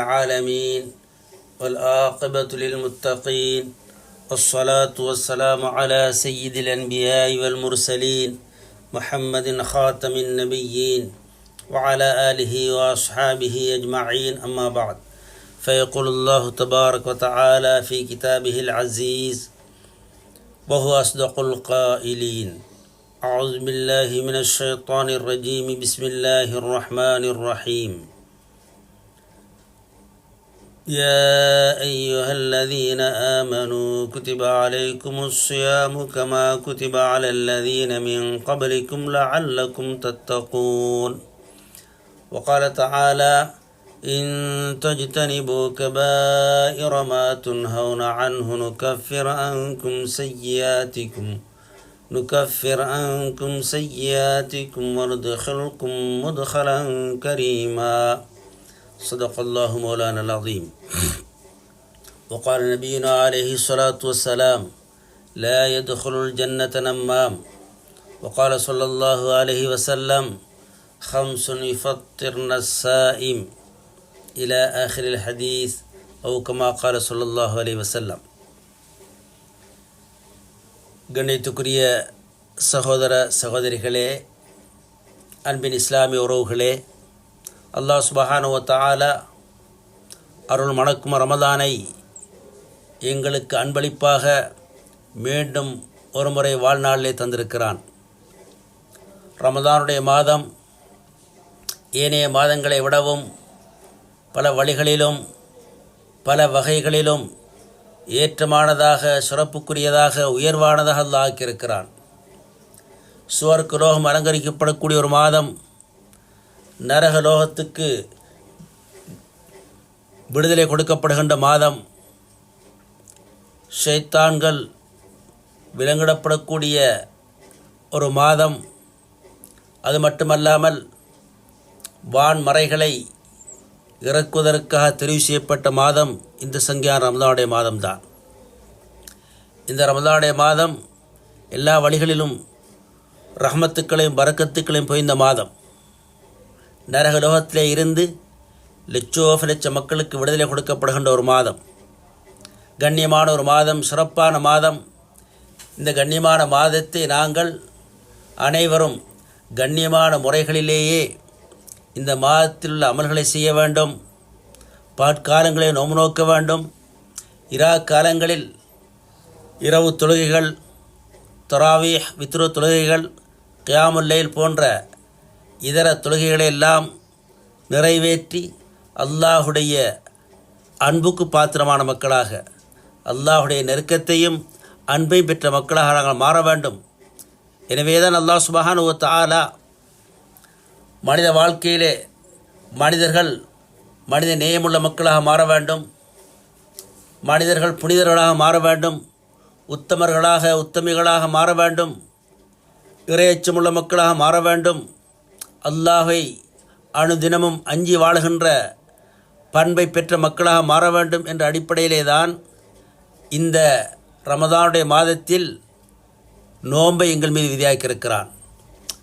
العالمين والآقبة للمتقين والصلاة والسلام على سيد الأنبياء والمرسلين محمد خاتم النبيين وعلى آله وأصحابه أجمعين أما بعد. فيقول الله تبارك وتعالى في كتابه العزيز وهو أصدق القائلين أعوذ بالله من الشيطان الرجيم بسم الله الرحمن الرحيم. يا أيها الذين آمنوا كتب عليكم الصيام كما كتب على الذين من قبلكم لعلكم تتقون. وقال تعالى إن تجتنبوا كبائر ما تنهون عنه نكفر عنكم سيئاتكم نكفر عنكم سيئاتكم وندخلكم مدخلا كريما. صدق الله مولانا العظيم. وقال نبينا عليه الصلاة والسلام لا يدخل الجنة نمام. وقال صلى الله عليه وسلم خمس يفطرن السائم. إلى آخر الحديث أو كما قال صلى الله عليه وسلم கண்ணியத்துக்குரிய சகோதர சகோதரிகளே அன்பின் இஸ்லாமிய உறவுகளே அல்லாஹ் சுபஹானுவ தஆலா அருள் மணக்கும் ரமதானை எங்களுக்கு அன்பளிப்பாக மீண்டும் ஒருமுறை வாழ்நாளிலே தந்திருக்கிறான் ரமதானுடைய மாதம் ஏனைய மாதங்களை விடவும் பல வழிகளிலும் பல வகைகளிலும் ஏற்றமானதாக சிறப்புக்குரியதாக உயர்வானதாக ஆக்கியிருக்கிறான். சுவர்க்கு லோகம் அலங்கரிக்கப்படக்கூடிய ஒரு மாதம் நரக லோகத்துக்கு விடுதலை கொடுக்கப்படுகின்ற மாதம். ஷைத்தான்கள் விலங்கிடப்படக்கூடிய ஒரு மாதம். அது மட்டுமல்லாமல் வான்மறைகளை இறக்குவதற்காக தெரிவு செய்யப்பட்ட மாதம் இந்த சங்கியான் ரமதானுடைய மாதம்தான். இந்த ரமதானுடைய மாதம் எல்லா வழிகளிலும் ரஹமத்துக்களையும் பறக்கத்துக்களையும் பொய்ந்த மாதம். நரகலோகத்திலே இருந்து லட்சோப லட்ச மக்களுக்கு விடுதலை கொடுக்கப்படுகின்ற ஒரு மாதம். கண்ணியமான ஒரு மாதம் சிறப்பான மாதம். இந்த கண்ணியமான மாதத்தை நாங்கள் அனைவரும் கண்ணியமான முறைகளிலேயே இந்த மாதத்தில் உள்ள அமல்களை செய்ய வேண்டும். பாட்காலங்களை நோம்பு நோக்க வேண்டும். இரா காலங்களில் இரவு தொழுகைகள் தொராவி வித்ரு தொழுகைகள் கியாமுல்லைல் போன்ற இதர தொழுகைகளை எல்லாம் நிறைவேற்றி அல்லாஹுடைய அன்புக்கு பாத்திரமான மக்களாக அல்லாஹுடைய நெருக்கத்தையும் அன்பை பெற்ற மக்களாக நாங்கள் மாற வேண்டும். எனவேதான் அல்லாஹ் சுபஹான் ஓ தாலா மனித வாழ்க்கையிலே மனிதர்கள் மனித நேயமுள்ள மக்களாக மாற வேண்டும். மனிதர்கள் புனிதர்களாக மாற வேண்டும். உத்தமர்களாக உத்தமிகளாக மாற வேண்டும். இறையச்சமுள்ள மக்களாக மாற வேண்டும். அல்லாஹை அணுதினமும் அஞ்சி வாழுகின்ற பண்பை பெற்ற மக்களாக மாற வேண்டும் என்ற அடிப்படையிலே தான் இந்த ரமதானுடைய மாதத்தில் நோன்பை எங்கள் மீது விதியாக்கியிருக்கிறான்.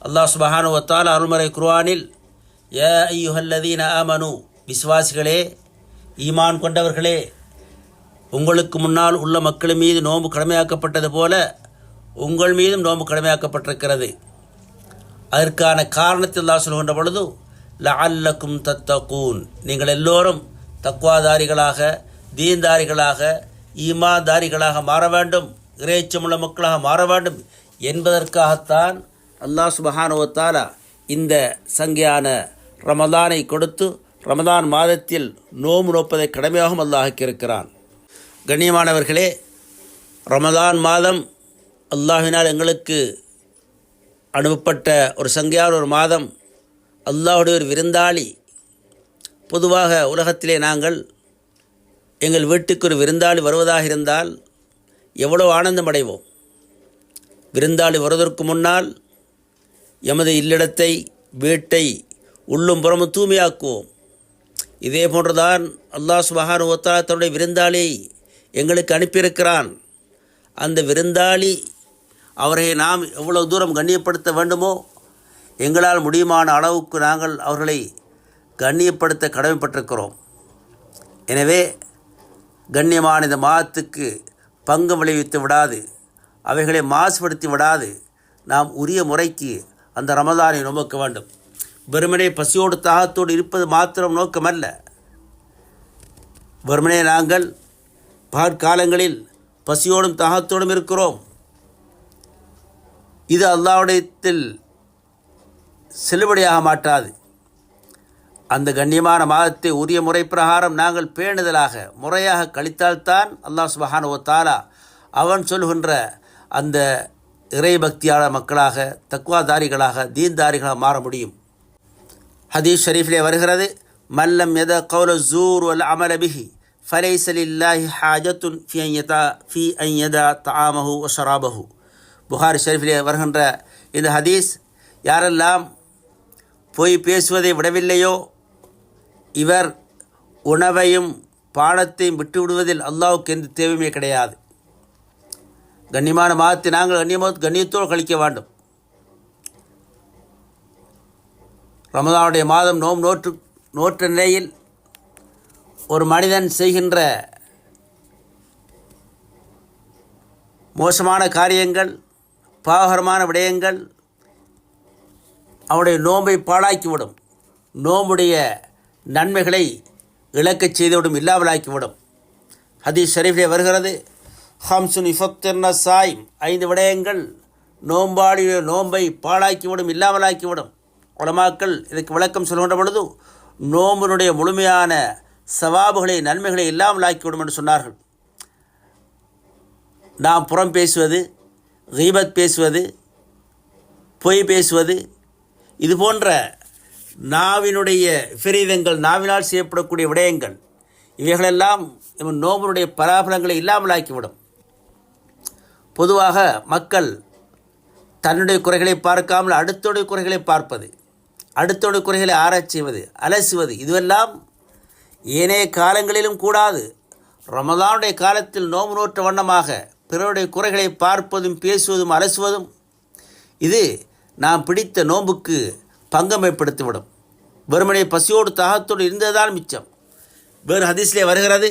அல்லாஹ் சுபஹானுவத்தால் அருள்முறை அருள்மறை குர்ஆனில் ஏ ஐயுஹல்லதீன ஆமனு விசுவாசிகளே ஈமான் கொண்டவர்களே உங்களுக்கு முன்னால் உள்ள மக்கள் மீது நோன்பு கடமையாக்கப்பட்டது போல உங்கள் மீதும் நோன்பு கடமையாக்கப்பட்டிருக்கிறது. அதற்கான காரணத்தில் அல்லாஹ் சொல்கின்ற பொழுது ல அல்லக்கும் தத்தகூன். நீங்கள் எல்லோரும் தக்குவாதாரிகளாக தீன்தாரிகளாக ஈமாதாரிகளாக மாற வேண்டும் இறைச்சமுள்ள மக்களாக மாற வேண்டும் என்பதற்காகத்தான் அல்லாஹ் சுபஹானுவத்தாலா இந்த சங்கியான ரமதானை கொடுத்து ரமதான் மாதத்தில் நோம்பு நோப்பதை கடமையாகவும் அல்லாஹிருக்கிறான் கண்ணியமானவர்களே ரமதான் மாதம் அல்லாஹினால் எங்களுக்கு அனுப்பப்பட்ட ஒரு சங்கையான ஒரு மாதம் அல்லாஹுடைய ஒரு விருந்தாளி. பொதுவாக உலகத்திலே நாங்கள் எங்கள் வீட்டுக்கு ஒரு விருந்தாளி வருவதாக இருந்தால் எவ்வளோ ஆனந்தம் அடைவோம் விருந்தாளி வருவதற்கு முன்னால் எமது இல்லிடத்தை வீட்டை உள்ளும் புறமும் தூய்மையாக்குவோம். இதே போன்றுதான் அல்லாஹ் சுபஹான் ஒத்தாலா தன்னுடைய விருந்தாளி எங்களுக்கு அனுப்பியிருக்கிறான். அந்த விருந்தாளி அவரை நாம் எவ்வளவு தூரம் கண்ணியப்படுத்த வேண்டுமோ எங்களால் முடியுமான அளவுக்கு நாங்கள் அவர்களை கண்ணியப்படுத்த கடமைப்பட்டிருக்கிறோம். எனவே கண்ணியமான இந்த மாதத்துக்கு பங்கு விளைவித்து விடாது அவைகளை மாசுபடுத்தி விடாது நாம் உரிய முறைக்கு அந்த ரமதானை நோக்க வேண்டும். வெறுமனே பசியோடு தாகத்தோடு இருப்பது மாத்திரம் நோக்கமல்ல. வெறுமனே நாங்கள் பாற்காலங்களில் பசியோடும் தாகத்தோடும் இருக்கிறோம். இது அல்லாவுடையத்தில் செல்லுபடியாக மாட்டாது. அந்த கண்ணியமான மாதத்தை உரிய முறை பிரகாரம் நாங்கள் பேணுதலாக முறையாக கழித்தால்தான் அல்லாஹ் சுபஹானுவ தாலா அவன் சொல்கின்ற அந்த இறைபக்தியான மக்களாக தக்குவாதாரிகளாக தீன்தாரிகளாக மாற முடியும். ஹதீஸ் ஷரீஃபிலே வருகிறது மல்லம் எத கௌல ஜூர் அல் அமலபிஹி ஃபலைசலில்லாஹி ஹாஜத்துன் ஃபி ஐயதா ஃபி ஐயதா தாமஹு ஷராபஹு. புகார் ஷரீஃபிலே வருகின்ற இந்த ஹதீஸ் யாரெல்லாம் போய் பேசுவதை விடவில்லையோ இவர் உணவையும் பானத்தையும் விட்டுவிடுவதில் அல்லாவுக்கு எந்த தேவையுமே கிடையாது. கண்ணியமான மாதத்தை நாங்கள் கண்ணியமாக கண்ணியத்தோடு கழிக்க வேண்டும். ரமதானுடைய மாதம் நோம் நோற்று நோற்ற நிலையில் ஒரு மனிதன் செய்கின்ற மோசமான காரியங்கள் பாவகரமான விடயங்கள் அவனுடைய நோன்பை பாழாக்கிவிடும். நோம்புடைய நன்மைகளை இழக்கச் செய்துவிடும் இல்லாமலாக்கிவிடும். ஹதீஸ் ஷரீஃபே வருகிறது. ஹம்சுன் இஃபத்திர்ன சாய் ஐந்து விடயங்கள் நோம்பாடிய நோன்பை பாழாக்கிவிடும் இல்லாமலாக்கிவிடும். உலமாக்கள் இதுக்கு விளக்கம் சொல்கின்ற பொழுது நோம்பினுடைய முழுமையான சவாபுகளை நன்மைகளை இல்லாமலாக்கிவிடும் என்று சொன்னார்கள். நாம் புறம் பேசுவது கீபத் பேசுவது பொய் பேசுவது இது போன்ற நாவினுடைய விபரீதங்கள் நாவினால் செய்யப்படக்கூடிய விடயங்கள் இவைகளெல்லாம் இவன் நோம்பனுடைய இல்லாமலாக்கிவிடும். பொதுவாக மக்கள் தன்னுடைய குறைகளை பார்க்காமல் அடுத்தோடைய குறைகளை பார்ப்பது அடுத்தோடைய குறைகளை ஆராய்ச்சிவது அலசுவது இதுவெல்லாம் ஏனைய காலங்களிலும் கூடாது. ரமதானுடைய காலத்தில் நோம்பு நோற்ற வண்ணமாக பிறருடைய குறைகளை பார்ப்பதும் பேசுவதும் அலசுவதும் இது நாம் பிடித்த நோன்புக்கு பங்கம் ஏற்படுத்திவிடும். வெறுமனை பசியோடு தாகத்தோடு இருந்ததால் மிச்சம். வேறு ஹதீஸ்லே வருகிறது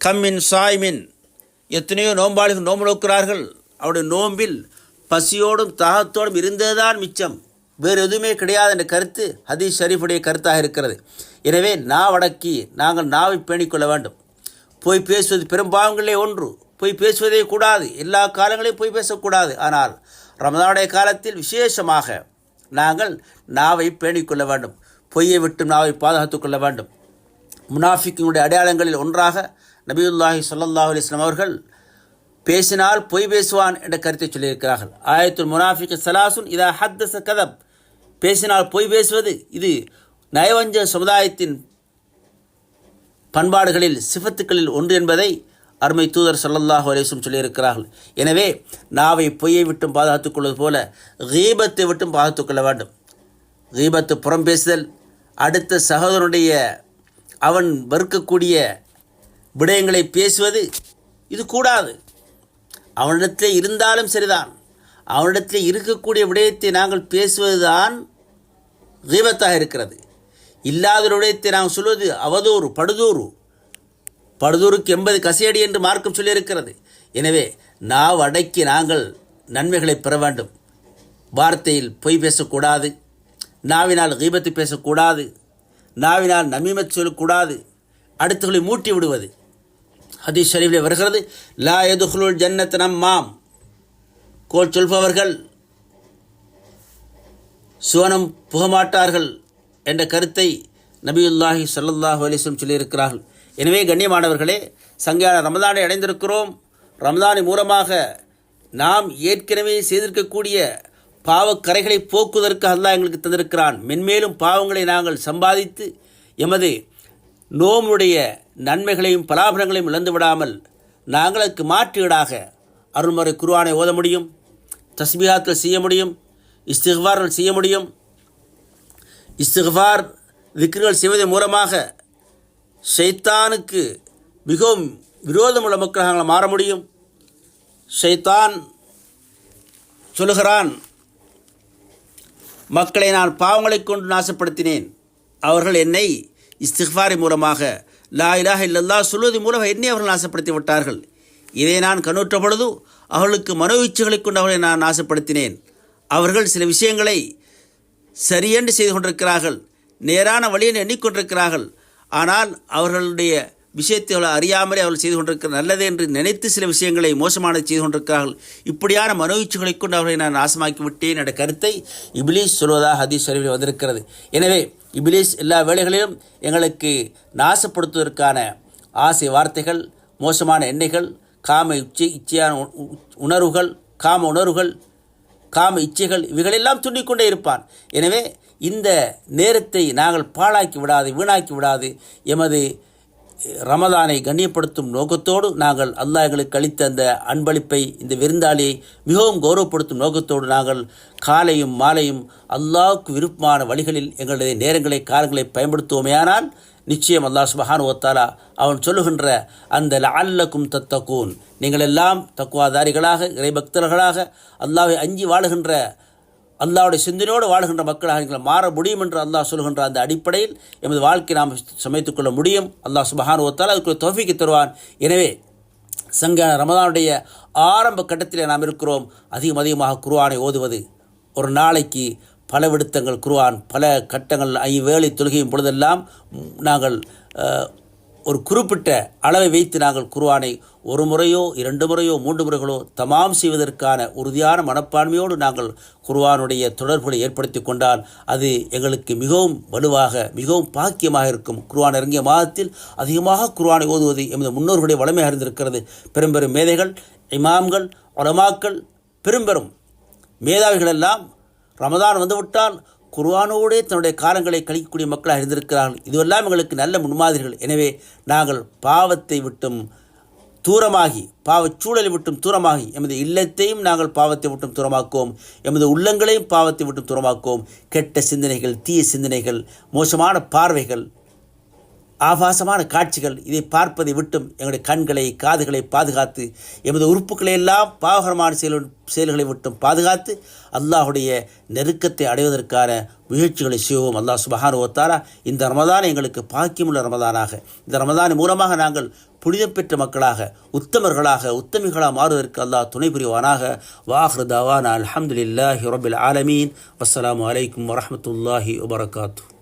கம்மின் சாய்மின் எத்தனையோ நோம்பாளிகள் நோம்பு நோக்கிறார்கள். அவருடைய நோம்பில் பசியோடும் தாகத்தோடும் இருந்ததுதான் மிச்சம். வேறு எதுவுமே கிடையாது என்ற கருத்து ஹதீஸ் ஷரீஃபுடைய கருத்தாக இருக்கிறது. எனவே நாவடக்கி நாங்கள் நாவை பேணிக்கொள்ள வேண்டும். போய் பேசுவது பெரும்பாவங்களே ஒன்று. போய் பேசுவதே கூடாது. எல்லா காலங்களையும் போய் பேசக்கூடாது. ஆனால் ரமதானுடைய காலத்தில் விசேஷமாக நாங்கள் நாவை பேணிக்கொள்ள வேண்டும். பொய்யை விட்டு நாவை பாதுகாத்துக் கொள்ள வேண்டும். முனாஃபிக்கினுடைய அடையாளங்களில் ஒன்றாக நபியுல்லாஹி ஸல்லல்லாஹு அலிஸ்லாம் அவர்கள் பேசினால் பொய் பேசுவான் என்ற கருத்தை சொல்லியிருக்கிறார்கள். ஆயத்துல் முனாஃபிக் சலாசுன் இதா ஹத்தச கதப். பேசினால் பொய் பேசுவது இது நயவஞ்ச சமுதாயத்தின் பண்பாடுகளில் சிஃபத்துக்களில் ஒன்று என்பதை அருமை தூதர் ஸல்லல்லாஹு அலைஹி சொல்லியிருக்கிறார்கள். எனவே நாவை பொய்யை விட்டும் பாதுகாத்துக் கொள்வது போல கீபத்தை விட்டும் பாதுகாத்துக் கொள்ள வேண்டும். கீபத்து புறம் பேசுதல் அடுத்த சகோதரனுடைய அவன் வெறுக்கக்கூடிய விடயங்களை பேசுவது இது கூடாது. அவனிடத்தில் இருந்தாலும் சரிதான். அவனிடத்தில் இருக்கக்கூடிய விடயத்தை நாங்கள் பேசுவதுதான் தீபத்தாக இருக்கிறது. இல்லாத விடயத்தை நாம் சொல்வது அவதூறு படுதூறு. படுதூருக்கு எண்பது கசையடி என்று மார்க்கம் சொல்லியிருக்கிறது. எனவே நாவ் அடக்கி நாங்கள் நன்மைகளை பெற வேண்டும். வார்த்தையில் பொய் பேசக்கூடாது. நாவினால் தீபத்தை பேசக்கூடாது. நாவினால் நமீமத் சொல்லக்கூடாது. அடுத்தவர்களை மூட்டி விடுவது. ஹதீஸ் ஷரீஃபில் வருகிறது லா எதுகுலுல் ஜன்னத்தனம் மாம் கோல் சொல்பவர்கள் சுவனம் புகமாட்டார்கள் என்ற கருத்தை நபியுல்லாஹி சல்லாஹ் அலிஸ்லம் சொல்லியிருக்கிறார்கள். எனவே கண்ணியமானவர்களே சங்கையான ரமதானை அடைந்திருக்கிறோம். ரமதானின் மூலமாக நாம் ஏற்கனவே செய்திருக்கக்கூடிய பாவக்கரைகளை போக்குவதற்கு அல்லாஹ் எங்களுக்கு தந்திருக்கிறான். மென்மேலும் பாவங்களை நாங்கள் சம்பாதித்து எமது நோமுடைய நன்மைகளையும் பலாபலங்களையும் இழந்து விடாமல் நாங்களுக்கு மாற்றீடாக அருள்முறை குருவானை ஓத முடியும் தஸ்பியாத்தில் செய்ய முடியும் இஸ்திஃபார்கள் செய்ய முடியும். இஸ்திஃபார் விக்ருகள் செய்வதன் மூலமாக ஷைத்தானுக்கு மிகவும் விரோதமுள்ள மக்களாக நாங்கள் மாற முடியும். ஷைத்தான் சொல்லுகிறான் மக்களை நான் பாவங்களை கொண்டு நாசப்படுத்தினேன். அவர்கள் என்னை இஸ்திஃபாரி மூலமாக லா இலாஹ இல்லல்லா சொல்வது மூலமாக என்னை அவர்கள் நாசப்படுத்தி விட்டார்கள் இதை நான் கண்ணுற்ற பொழுது அவர்களுக்கு மனோ இச்சைகளை கொண்டு அவர்களை நான் நாசப்படுத்தினேன். அவர்கள் சில விஷயங்களை சரியென்று செய்து கொண்டிருக்கிறார்கள் நேரான வழியை எண்ணிக்கொண்டிருக்கிறார்கள் ஆனால் அவர்களுடைய விஷயத்தை அறியாமலே அவர்கள் செய்து கொண்டிருக்கிற நல்லது என்று நினைத்து சில விஷயங்களை மோசமானது செய்து கொண்டிருக்கிறார்கள். இப்படியான மனோயிச்சுகளை கொண்டு அவர்களை நான் நாசமாக்கி விட்டேன் என்ற கருத்தை இபிலீஸ் சொல்வதாக ஹதீஸ் வந்திருக்கிறது. எனவே இபிலிஸ் எல்லா வேலைகளிலும் எங்களுக்கு நாசப்படுத்துவதற்கான ஆசை வார்த்தைகள் மோசமான எண்ணெய்கள் காம இச்சை இச்சையான உ- உணர்வுகள் காம உணர்வுகள் காம இச்சைகள் இவைகளெல்லாம் துண்டிக்கொண்டே இருப்பான். எனவே இந்த நேரத்தை நாங்கள் பாழாக்கி விடாது வீணாக்கி விடாது. எமது ரமதானை கண்ணியப்படுத்தும் நோக்கத்தோடு நாங்கள் அல்லாஹ் எங்களுக்கு அளித்த அந்த அன்பளிப்பை இந்த விருந்தாளியை மிகவும் கௌரவப்படுத்தும் நோக்கத்தோடு நாங்கள் காலையும் மாலையும் அல்லாவுக்கு விருப்பமான வழிகளில் எங்களுடைய நேரங்களை காலங்களை பயன்படுத்துவோமேயானால் நிச்சயம் அல்லாஹ் சுபஹானு வத்தாலா அவன் சொல்லுகின்ற அந்த லஅல்லக்கும் தத்தக்கூன் நீங்கள் எல்லாம் தக்குவாதாரிகளாக இறைபக்தர்களாக அல்லாவை அஞ்சி வாழுகின்ற அல்லாவுடைய சிந்தனையோடு வாழ்கின்ற மக்களாக நீங்கள் மாற முடியும் என்று அல்லாஹ் சொல்கின்ற அந்த அடிப்படையில் எமது வாழ்க்கை நாம் சமைத்துக் கொள்ள முடியும். அல்லாஹ் சுபஹானு வத்தாலா அதுக்குள்ள தோஃபிக்கு தருவான். எனவே சங்க ரமதானுடைய ஆரம்ப கட்டத்தில் நாம் இருக்கிறோம். அதிகம் அதிகமாக குருவானை ஓதுவது ஒரு நாளைக்கு பல விடுத்தங்கள் குருவான் பல கட்டங்கள் ஐவேளை தொழுகையும் பொழுதெல்லாம் நாங்கள் ஒரு குறிப்பிட்ட அளவை வைத்து நாங்கள் குர்வானை ஒரு முறையோ இரண்டு முறையோ மூன்று முறைகளோ தமாம் செய்வதற்கான உறுதியான மனப்பான்மையோடு நாங்கள் குருவானுடைய தொடர்புகளை ஏற்படுத்தி கொண்டால் அது எங்களுக்கு மிகவும் வலுவாக மிகவும் பாக்கியமாக இருக்கும். குருவான் இறங்கிய மாதத்தில் அதிகமாக குர்ஆனை ஓதுவது எமது முன்னோர்களுடைய வளமையாக இருந்திருக்கிறது பெரும்பெரும் மேதைகள் இமாம்கள் உலமாக்கள் பெரும்பெரும் மேதாவிகளெல்லாம் ரமதான் வந்துவிட்டால் குர்வானோடே தன்னுடைய காலங்களை கழிக்கக்கூடிய மக்களாக இருந்திருக்கிறார்கள் இதுவெல்லாம் எங்களுக்கு நல்ல முன்மாதிரிகள். எனவே நாங்கள் பாவத்தை விட்டும் தூரமாகி பாவச் சூழலை விட்டும் தூரமாகி எமது இல்லத்தையும் நாங்கள் பாவத்தை விட்டும் தூரமாக்குவோம். எமது உள்ளங்களையும் பாவத்தை விட்டும் தூரமாக்குவோம். கெட்ட சிந்தனைகள் தீய சிந்தனைகள் மோசமான பார்வைகள் ஆபாசமான காட்சிகள் இதை பார்ப்பதை விட்டும் எங்களுடைய கண்களை காதுகளை பாதுகாத்து எமது உறுப்புகளை எல்லாம் பாவகரமான செயல் செயல்களை விட்டும் பாதுகாத்து அல்லாஹுடைய நெருக்கத்தை அடைவதற்கான முயற்சிகளை செய்வோம். அல்லாஹ் சுபஹானு ஓத்தாரா இந்த ரமதானை எங்களுக்கு பாக்கியமுள்ள ரமதானாக இந்த ரமதான் மூலமாக நாங்கள் புனிதம் பெற்ற மக்களாக உத்தமர்களாக உத்தமிகளாக மாறுவதற்கு அல்லாஹ் துணை புரிவானாக. வாஹ்ரு தாவானா அல்ஹம்துலில்லாஹி ரபில் ஆலமீன். வஸ்ஸலாமு அலைக்கும் வரமத்துல்லாஹி வபரகாத்து